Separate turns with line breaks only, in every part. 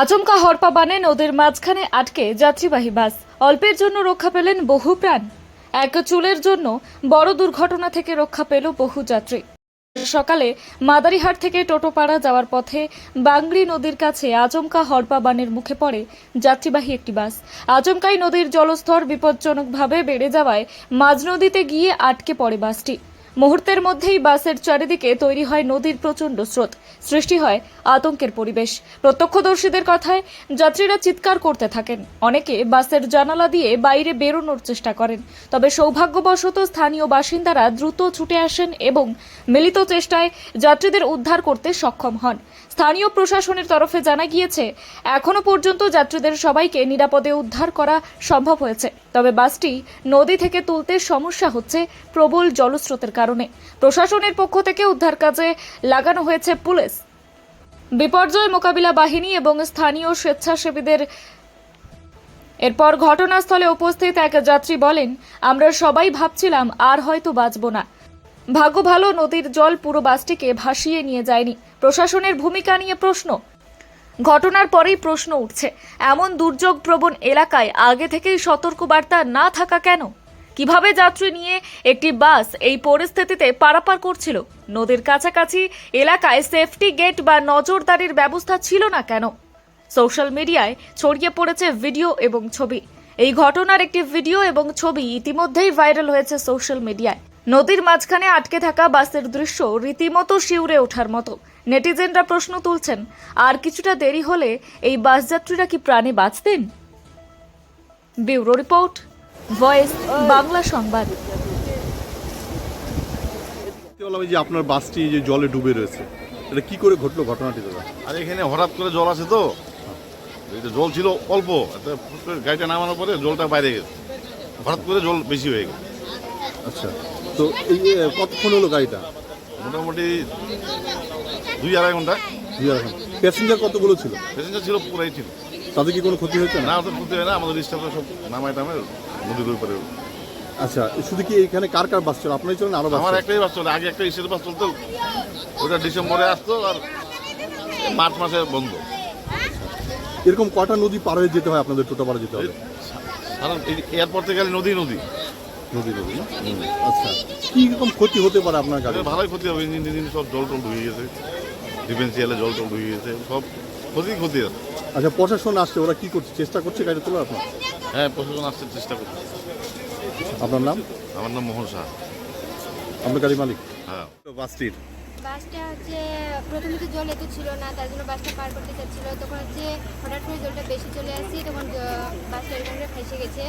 আচমকা হরপা বানে নদীর মাঝখানে আটকে যাত্রীবাহী বাস। অল্পের জন্য রক্ষা পেলেন বহু প্রাণ। এক চুলের জন্য বড় দুর্ঘটনা থেকে রক্ষা পেল বহু যাত্রী। সকালে মাদারিহাট থেকে টোটোপাড়া যাওয়ার পথে বাংরি নদীর কাছে আচমকা হরপা বানের মুখে পড়ে যাত্রীবাহী একটি বাস। আচমকাই নদীর জলস্তর বিপজ্জনকভাবে বেড়ে যাওয়ায় মাঝ নদীতে গিয়ে আটকে পড়ে বাসটি। মুহূর্তের মধ্যেই বাসের চারিদিকে তৈরি হয় নদীর প্রচণ্ড স্রোত। সৃষ্টি হয় আতঙ্কের পরিবেশ। প্রত্যক্ষদর্শীদের কথায় যাত্রীরা চিৎকার করতে থাকেন। অনেকে বাসের জানালা দিয়ে বাইরে বেরোনোর চেষ্টা করেন। তবে সৌভাগ্যবশত স্থানীয় বাসিন্দারা দ্রুত ছুটে আসেন এবং মিলিত চেষ্টায় যাত্রীদের উদ্ধার করতে সক্ষম হন। স্থানীয় প্রশাসনের তরফে জানা গিয়েছে, এখনও পর্যন্ত যাত্রীদের সবাইকে নিরাপদে উদ্ধার করা সম্ভব হয়েছে। তবে বাসটি নদী থেকে তুলতে সমস্যা হচ্ছে প্রবল জলস্রোতের কারণে। প্রশাসনের পক্ষ থেকে উদ্ধার কাজে লাগানো হয়েছে পুলিশ। বিপর্যয় মোকাবিলা বাহিনী এবং স্থানীয় স্বেচ্ছাসেবীদের এরপর ঘটনাস্থলে উপস্থিত এক যাত্রী বলেন, আমরা সবাই ভাবছিলাম আর হয়তো বাঁচব না। ভাগ্য ভালো, নদীর জল পুরো বাসটিকে ভাসিয়ে নিয়ে যায়নি। প্রশাসনের ভূমিকা নিয়ে প্রশ্ন। ঘটনার পরেই প্রশ্ন উঠছে, এমন দুর্যোগ প্রবণ এলাকায় আগে থেকেই সতর্কবার্তা না থাকা কেন? কীভাবে যাত্রী নিয়ে একটি বাস এই পরিস্থিতিতে পারাপার করছিল? নদীর কাছাকাছি এলাকায় সেফটি গেট বা নজরদারির ব্যবস্থা ছিল না কেন? সোশ্যাল মিডিয়ায় ছড়িয়ে পড়েছে ভিডিও এবং ছবি। এই ঘটনার একটি ভিডিও এবং ছবি ইতিমধ্যেই ভাইরাল হয়েছে সোশ্যাল মিডিয়ায় নদীর মাঝখানে আটকে থাকা বাসের দৃশ্য রীতিমতো শিউরে ওঠার মতো। নেটিজেনরা প্রশ্ন তুলছেন আর কিছুটা দেরি হলে এই বাস যাত্রীরা কি প্রাণে বাঁচতেন? ব্যুরো রিপোর্ট ভয়েস বাংলা সংবাদ।
যে আপনার বাসটি যে জলে ডুবে রয়েছে এটা কি করে ঘটলো ঘটনাটি দাদা?
আর এখানে হঠাৎ করে জল আছে তো। এই জল ছিল অল্প করে গাড়িটা নামানোর পরে জলটা বাইরে গেছে। হঠাৎ করে জল বেশি হয়ে গেছে
আচ্ছা। তো এই কতক্ষণ হলো গাড়িটা?
মোটামুটি দুই আড়াই ঘণ্টা। দুই আড়াই ঘণ্টা।
প্যাসেঞ্জার কতগুলো ছিল?
প্যাসেঞ্জার ছিল পুরাই ছিল।
তাদের কি কোনো ক্ষতি হয়েছে না?
ওদের ক্ষতি হয় না। আমাদের স্টাফরা সব নামায় টামে নদীর ওই পারে
আচ্ছা শুধু কি এখানে কার কার বাস ছিল আপনারই চলেন আরও
আমার একটাই বাস চলে। আগে একটা ইসের বাস চলতো ওটা ডিসেম্বরে আসতো আর মার্চ মাসে বন্ধ।
এরকম কটা নদী পার হয়ে যেতে হয় আপনাদের টোটো পাড়ে যেতে হবে?
কারণ এয়ারপোর্ট থেকে গেলে নদী নদী।
নদী নদী না? আচ্ছা। কি রকম ক্ষতি হতে পারে আপনার গাড়ি
ভালোই ক্ষতি হবে ইঞ্জিন টিঞ্জিন সব জল টল ধুয়ে গেছে। ডিফেন্সিয়ালে জল টল ধুয়ে গেছে সব ক্ষতি ক্ষতি আছে।
আচ্ছা প্রশাসন আসছে ওরা কি করছে? চেষ্টা করছে গাড়ি তোলার আপনার?
হ্যাঁ প্রশাসন আসছে চেষ্টা করছে।
আপনার নাম?
আমার নাম মোহন শাহ।
আপনার গাড়ি মালিক?
হ্যাঁ।
বাসটির
বাসটা হচ্ছে প্রথমে তো জল এত ছিল না তার জন্য বাসটা পার করতে চাচ্ছিল। তখন হচ্ছে হঠাৎ করে জলটা বেশি চলে আসছে তখন বাসটা এরকম করে ফেসে গেছে।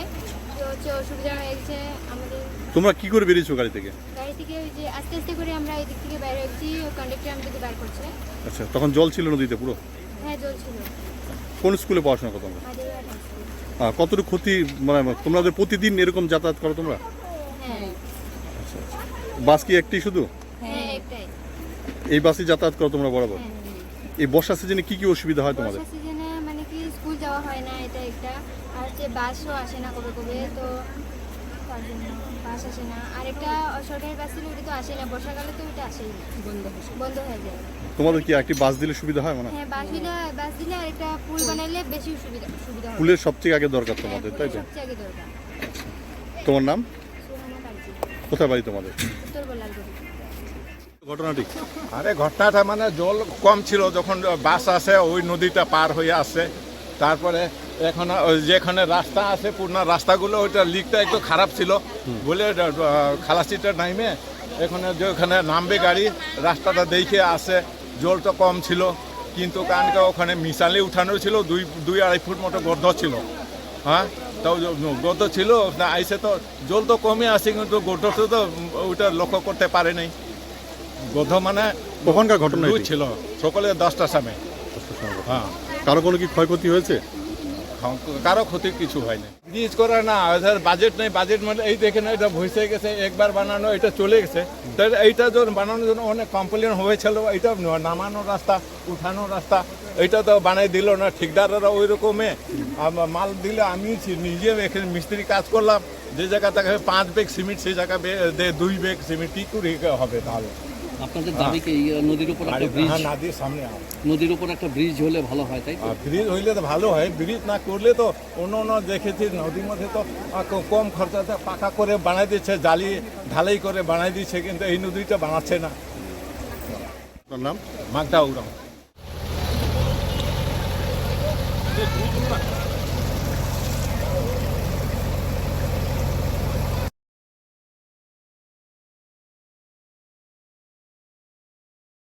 তো হচ্ছে অসুবিধা হয়ে গেছে আমাদের।
তোমরা কি করে বেরিয়েছো গাড়ি থেকে?
গাড়ি থেকে ওই যে আস্তে আস্তে করে আমরা এই দিক থেকে বাইরে হচ্ছি কন্ডাক্টর আমাদেরকে বার করছে।
আচ্ছা তখন জল ছিল নদীতে পুরো?
হ্যাঁ জল ছিল।
কোন স্কুলে পড়াশোনা করো তোমরা? কতটুকু ক্ষতি মানে তোমাদের প্রতিদিন এরকম যাতায়াত করো তোমরা?
হ্যাঁ।
বাস কি একটি শুধু? এই বাসে যাতায়াত করো তোমরা বরাবর?
হ্যাঁ
এই বর্ষা সিজনে কি কি অসুবিধা হয় তোমাদের?
বর্ষা সিজনে মানে কি স্কুল যাওয়া হয় না এটা একটা। আর হচ্ছে বাসও আসে না কবে কবে তো তার জন্য বাস আসে না। আর একটা সরকারি বাস ছিল ওটা তো আসে না বর্ষাকালে তো ওটা আসেই না। বন্ধ বন্ধ হয়ে যায়।
তোমাদের কি একটি বাস দিলে সুবিধা হয় মানে
হ্যাঁ? বাস দিলে বাস দিলে আর একটা পুল বানাইলে বেশি সুবিধা সুবিধা হবে
ফুলের সবচেয়ে আগে দরকার
হ্যাঁ,
তোমাদের তাই তো?
সবচেয়ে আগে দরকার।
তোমার নাম? কোথায় বাড়ি তোমাদের?
উত্তর
ঘটনাটি?
আরে ঘটনাটা মানে জল কম ছিল যখন বাস আসে ওই নদীটা পার হয়ে আসে। তারপরে এখন ওই যেখানে রাস্তা আছে পুরনো রাস্তাগুলো ওইটা লিকটা একটু খারাপ ছিল। বলে খালাসিটা নাইমে এখানে যেখানে নামবে গাড়ি রাস্তাটা দেখে আসে জলটা কম ছিল। কিন্তু কারণকে ওখানে মিশালি উঠানো ছিল দুই দুই আড়াই ফুট মতো গর্ধ ছিল। হ্যাঁ? তাও গর্ধ ছিল না আইসে তো জল তো কমে আসে কিন্তু গর্ধটা তো ওইটা লক্ষ্য করতে পারে নাই। গর্ধ মানে
কখনকার ঘটনা এটি?
ছিল। সকালে দশটার সময়। হ্যাঁ।
কারও কোনো কি ক্ষয়ক্ষতি হয়েছে?
কারও ক্ষতি কিছু হয়নি। ব্রিজ করা না এদের বাজেট নেই বাজেট মানে এই দেখে না এটা ভইসে গেছে একবার বানানো এটা চলে গেছে। তাই এইটা যখন বানানোর জন্য অনেক কমপ্লেন হয়েছিল এটা নামানো রাস্তা উঠানো রাস্তা এটা তো বানাই দিল না ঠিকদাররা ওই রকমে আম- মাল দিলে আমি ছি- নিজে এখানে মিস্ত্রি কাজ করলাম যে জায়গা থেকে পাঁচ বেগ সিমেন্ট সেই জায়গা বে- দে দুই বেগ সিমেন্ট কী করে হবে তাহলে।
আপনাদের দাবি কি নদীর উপর একটা ব্রিজ
হ্যাঁ নদীর সামনে।
নদীর উপর একটা ব্রিজ হলে ভালো হয় তাই
ব্রিজ হইলে তো ভালো হয় ব্রিজ না করলে তো অন্য অন্য দেখেছি নদীর মধ্যে তো কম খরচাতে পাকা করে বানাই দিচ্ছে জালি ঢালাই করে বানাই দিচ্ছে কিন্তু এই নদীটা বানাচ্ছে না।
নাম?
মাগদা উড়াম